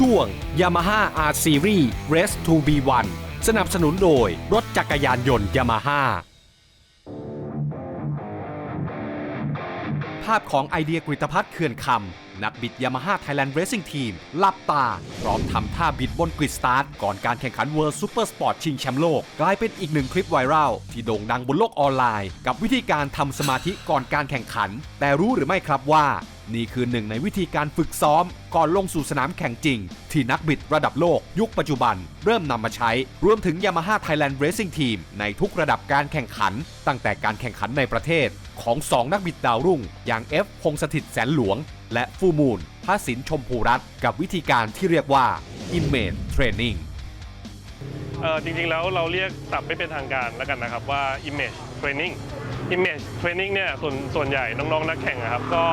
ช่วง Yamaha R Series Race to B1 สนับสนุนโดยรถจักรยานยนต์ Yamaha ภาพของไอเดียกริตพัฒน์เขื่อนคำ นักบิด Yamaha Thailand Racing Team หลับตา พร้อมทำท่าบิดบนกริดสตาร์ท ก่อนการแข่งขัน World Super Sport ชิงแชมป์โลก กลายเป็นอีกหนึ่งคลิปไวรัลที่โด่งดังบนโลกออนไลน์ กับวิธีการทำสมาธิก่อนการแข่งขัน แต่รู้หรือไม่ครับว่า นี่คือหนึ่งในวิธีการฝึกซ้อม ก่อนลงสู่สนามแข่งจริง ที่นักบิดระดับโลกยุคปัจจุบัน เริ่มนำมาใช้ รวมถึง Yamaha Thailand Racing Team ในทุกระดับการแข่งขัน ตั้งแต่การแข่งขันในประเทศ ของ 2 นักบิดดาวรุ่ง อย่าง F พงษ์สถิตแสนหลวง และฟูมูลพระสินชมพูรัตน์กับวิธีการที่เรียกว่า Image Training เออจริงๆแล้วเราเรียกศัพท์ไม่เป็นทางการแล้วกันนะครับว่า image training image training เนี่ยส่วนส่วนใหญ่น้องๆ นักแข่งอะครับ ก็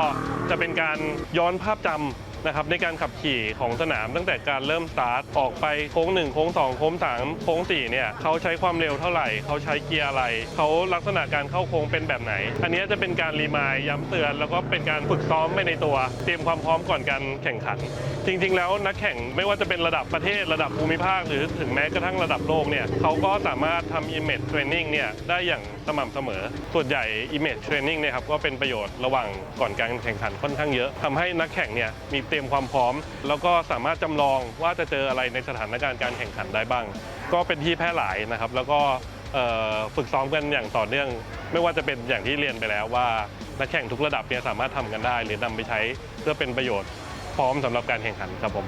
จะเป็นการย้อนภาพจำ นะครับในการขับขี่ของสนามตั้งแต่การเริ่มสตาร์ทออกไปโค้ง 1 โค้ง 2 โค้ง 3 โค้ง4เนี่ยเขาใช้ความเร็วเท่าไหร่ เขาใช้เกียร์อะไร เขาลักษณะการเข้าโค้งเป็นแบบไหน อันนี้จะเป็นการรีมายย้ำเตือน แล้วก็เป็นการฝึกซ้อมไปในตัว เตรียมความพร้อมก่อนการแข่งขัน จริง ๆ แล้วนักแข่งไม่ว่าจะเป็นระดับประเทศระดับภูมิภาค หรือถึงแม้กระทั่งระดับโลกเนี่ยเขาก็สามารถทำ image training เนี่ยได้อย่างสม่ำเสมอ ส่วนใหญ่ image training เนี่ยครับก็เป็นประโยชน์ระหว่างก่อนการแข่งขันค่อนข้างเยอะทำให้นักแข่งเนี่ยมีเตรียมความพร้อม แล้วก็สามารถจำลองว่าจะเจออะไรในสถานการณ์การแข่งขันได้บ้าง ก็เป็นที่แพร่หลายนะครับ แล้วก็ฝึกซ้อมกันอย่างต่อเนื่อง ไม่ว่าจะเป็นอย่างที่เรียนไปแล้วว่านักแข่งทุกระดับเนี่ยสามารถทำกันได้ หรือนำไปใช้เพื่อเป็นประโยชน์พร้อมสำหรับการแข่งขันครับผม